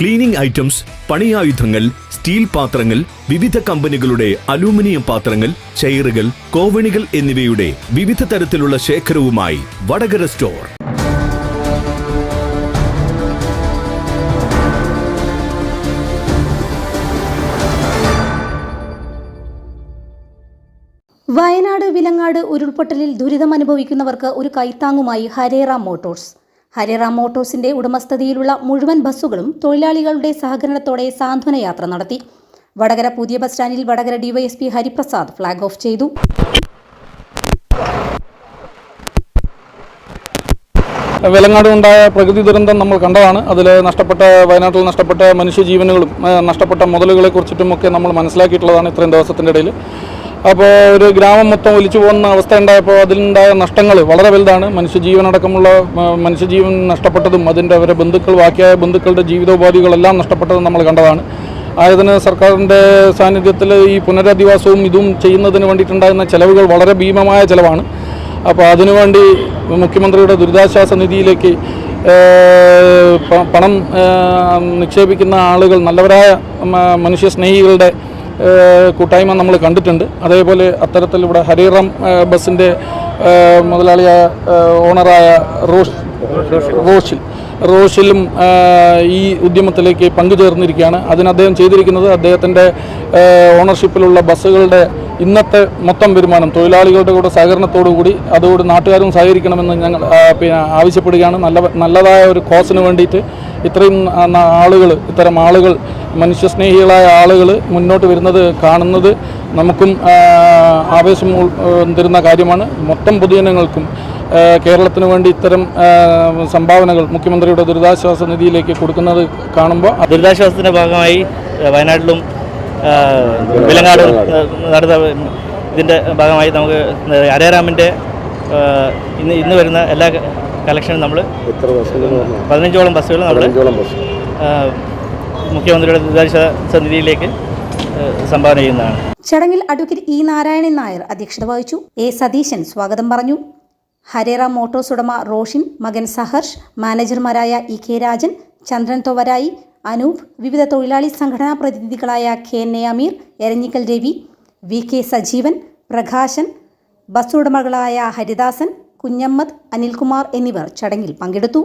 Cleaning items പണിയായുധങ്ങൾ steel പാത്രങ്ങൾ വിവിധ കമ്പനികളുടെ അലൂമിനിയം പാത്രങ്ങൾ ചെയറുകൾ കോവണികൾ എന്നിവയുടെ വിവിധ തരത്തിലുള്ള ശേഖരവുമായി വടകര സ്റ്റോർ. വയനാട് വിലങ്ങാട് ഉരുൾപൊട്ടലിൽ ദുരിതമനുഭവിക്കുന്നവർക്ക് ഒരു കൈത്താങ്ങുമായി ഹരേറ മോട്ടോഴ്സ്. ഹരേറാം മോട്ടോഴ്സിന്റെ ഉടമസ്ഥതയിലുള്ള മുഴുവൻ ബസ്സുകളും തൊഴിലാളികളുടെ സഹകരണത്തോടെ സാന്ത്വന യാത്ര നടത്തി. വടകര പുതിയ ബസ് സ്റ്റാൻഡിൽ Vadakara DYSP Hariprasad flag off ചെയ്തു. വെലങ്ങാട് ഉണ്ടായ പ്രകൃതി ദുരന്തം നമ്മൾ കണ്ടതാണ്. അതിൽ നഷ്ടപ്പെട്ട വയനാട്ടിൽ നഷ്ടപ്പെട്ട മനുഷ്യജീവനുകളും നഷ്ടപ്പെട്ട മുതലുകളെ കുറിച്ചിട്ടുമൊക്കെ നമ്മൾ മനസ്സിലാക്കിയിട്ടുള്ളതാണ് ഇത്രയും ദിവസത്തിന്റെ ഇടയിൽ അപ്പോൾ ഒരു ഗ്രാമം മൊത്തം ഒലിച്ചു പോകുന്ന അവസ്ഥ ഉണ്ടായപ്പോൾ അതിലുണ്ടായ നഷ്ടങ്ങൾ വളരെ വലുതാണ്. മനുഷ്യജീവനടക്കമുള്ള മനുഷ്യജീവൻ നഷ്ടപ്പെട്ടതും അതിന്റെ അവരെ ബന്ധുക്കൾ ബാക്കിയായ ബന്ധുക്കളുടെ ജീവിതോപാധികളെല്ലാം നഷ്ടപ്പെട്ടതും നമ്മൾ കണ്ടതാണ്. ആയതിന് സർക്കാരിന്റെ സാന്നിധ്യത്തിൽ ഈ പുനരധിവാസവും ഇതും ചെയ്യുന്നതിന് വേണ്ടിയിട്ടുണ്ടായിരുന്ന ചെലവുകൾ വളരെ ഭീമമായ ചെലവാണ്. അപ്പോൾ അതിനുവേണ്ടി മുഖ്യമന്ത്രിയുടെ ദുരിതാശ്വാസ നിധിയിലേക്ക് പണം നിക്ഷേപിക്കുന്ന ആളുകൾ നല്ലവരായ മനുഷ്യസ്നേഹികളുടെ കൂട്ടായ്മ നമ്മൾ കണ്ടിട്ടുണ്ട്. അതേപോലെ അത്തരത്തിൽ ഇവിടെ ഹരിറാം ബസ്സിന്റെ മുതലാളിയായ ഓണറായ റോഷ് റോഷിൽ. റോഷിലും ഈ ഉദ്യമത്തിലേക്ക് പങ്കുചേർന്നിരിക്കുകയാണ്. അതിന് അദ്ദേഹം ചെയ്തിരിക്കുന്നത് അദ്ദേഹത്തിന്റെ ഓണർഷിപ്പിലുള്ള ബസ്സുകളുടെ ഇന്നത്തെ മൊത്തം വരുമാനം തൊഴിലാളികളുടെ കൂടെ സഹകരണത്തോടു കൂടി അതോട് നാട്ടുകാരും സഹകരിക്കണമെന്ന് ഞങ്ങൾ പിന്നെ ആവശ്യപ്പെടുകയാണ്. നല്ല നല്ലതായ ഒരു കോസിന് വേണ്ടിയിട്ട് ഇത്രയും ആളുകൾ ഇത്തരം ആളുകൾ മനുഷ്യസ്നേഹികളായ ആളുകൾ മുന്നോട്ട് വരുന്നത് കാണുന്നത് നമുക്കും ആവേശം തരുന്ന കാര്യമാണ്. മൊത്തം പൊതുജനങ്ങൾക്കും കേരളത്തിന് വേണ്ടി ഇത്തരം സംഭാവനകൾ മുഖ്യമന്ത്രിയുടെ ദുരിതാശ്വാസ നിധിയിലേക്ക് കൊടുക്കുന്നത് കാണുമ്പോൾ ദുരിതാശ്വാസത്തിന്റെ ഭാഗമായി വയനാട്ടിലും വിലങ്ങാട് നടന്ന ഇതിന്റെ ഭാഗമായി നമുക്ക് അരേറാമിന്റെ ഏഹ് ഇന്ന് ഇന്ന് വരുന്ന എല്ലാ കളക്ഷനും നമ്മൾ പതിനഞ്ചോളം ബസ്സുകൾ നമ്മൾ മുഖ്യമന്ത്രിയുടെ ദുരിതാശ്വാസ ഏഹ് സംഭാവന ചെയ്യുന്നതാണ്. ചടങ്ങിൽ അഡ്വക്കേറ്റ് ഇ നാരായണൻ നായർ അധ്യക്ഷത വഹിച്ചു. എ സതീശൻ സ്വാഗതം പറഞ്ഞു. ഹരേറ മോട്ടോഴ്സ് ഉടമ റോഷിൻ മകൻ സഹർഷ് മാനേജർമാരായ ഇ കെ രാജൻ ചന്ദ്രൻ തൊവരായി അനൂപ് വിവിധ തൊഴിലാളി സംഘടനാ പ്രതിനിധികളായ K N A Ameer Eranhikkal Ravi V K Sajeevan Prakashan bus ഉടമകളായ Haridasan Kunhammad Anilkumar എന്നിവർ ചടങ്ങിൽ പങ്കെടുത്തു.